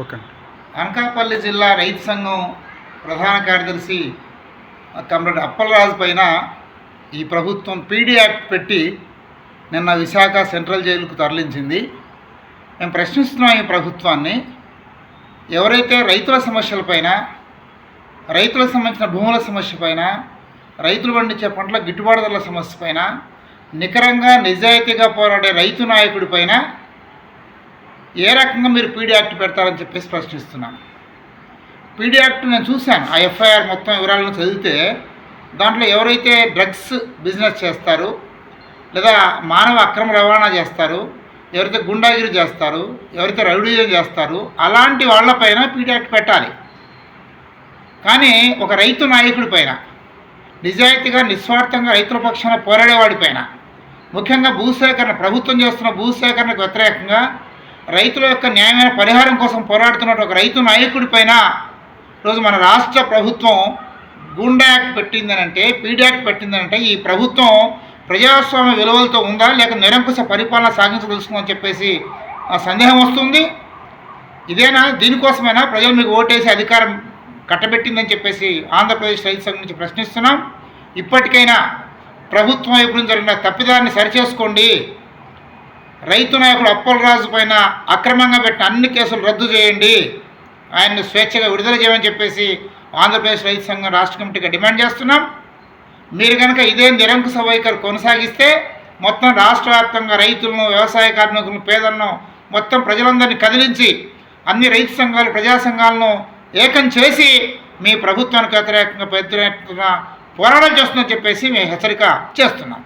Okay Anakapalli జిల్లా రైతు సంఘం ప్రధాన కార్యదర్శి కమ్రేడ్ అప్పలరాజు పైన ఈ ప్రభుత్వం పీడీ యాక్ట్ పెట్టి నిన్న విశాఖ సెంట్రల్ జైలుకు తరలించింది. మేము ప్రశ్నిస్తున్నాం ఈ ప్రభుత్వాన్ని. ఎవరైతే రైతుల సమస్యలపైన రైతులకు సంబంధించిన భూముల సమస్య పైన రైతులు పండించే పంటల గిట్టుబాటు ధరల సమస్య పైన నికరంగా నిజాయితీగా పోరాడే రైతు నాయకుడి పైన ఏ రకంగా మీరు పీడీ యాక్ట్ పెడతారని చెప్పేసి ప్రశ్నిస్తున్నాను పీడీ యాక్ట్ నేను చూశాను. ఆ ఎఫ్ఐఆర్ మొత్తం వివరాలను చదివితే దాంట్లో ఎవరైతే డ్రగ్స్ బిజినెస్ చేస్తారు లేదా మానవ అక్రమ రవాణా చేస్తారు ఎవరైతే గుండాగిరి చేస్తారు ఎవరైతే రౌడీజం చేస్తారు అలాంటి వాళ్ళపైన పీడీ యాక్ట్ పెట్టాలి. కానీ ఒక రైతు నాయకుడి పైన నిజాయితీగా నిస్వార్థంగా రైతుల పక్షాన పోరాడేవాడిపైన ముఖ్యంగా భూసేకరణ ప్రభుత్వం చేస్తున్న భూసేకరణకు వ్యతిరేకంగా రైతుల యొక్క న్యాయమైన పరిహారం కోసం పోరాడుతున్న ఒక రైతు నాయకుడి పైన ఈరోజు మన రాష్ట్ర ప్రభుత్వం గుండా యాక్ట్ పెట్టిందనంటే పీడీ యాక్ట్ పెట్టిందనంటే ఈ ప్రభుత్వం ప్రజాస్వామ్య విలువలతో ఉందా లేక నిరంకుశ పరిపాలన సాగించదలుచుకుందని చెప్పేసి సందేహం వస్తుంది. ఇదేనా? దీనికోసమైనా? ప్రజలు మీకు ఓటేసి అధికారం కట్టబెట్టిందని చెప్పేసి ఆంధ్రప్రదేశ్ రైతు సంఘం నుంచి ప్రశ్నిస్తున్నాం. ఇప్పటికైనా ప్రభుత్వం వైపు నుంచి జరిగిన తప్పిదాన్ని సరిచేసుకోండి. రైతు నాయకుడు అప్పలరాజు పైన అక్రమంగా పెట్టిన అన్ని కేసులు రద్దు చేయండి. ఆయన్ని స్వేచ్ఛగా విడుదల చేయమని చెప్పేసి ఆంధ్రప్రదేశ్ రైతు సంఘం రాష్ట్ర కమిటీగా డిమాండ్ చేస్తున్నాం. మీరు కనుక ఇదే నిరంకుశ వైఖరి కొనసాగిస్తే మొత్తం రాష్ట్ర వ్యాప్తంగా రైతులను వ్యవసాయ కార్మికులను పేదలను మొత్తం ప్రజలందరినీ కదిలించి అన్ని రైతు సంఘాలు ప్రజా సంఘాలను ఏకం చేసి మీ ప్రభుత్వానికి వ్యతిరేకంగా పెద్ద పోరాటం చేస్తుందని చెప్పేసి మేము హెచ్చరిక చేస్తున్నాం.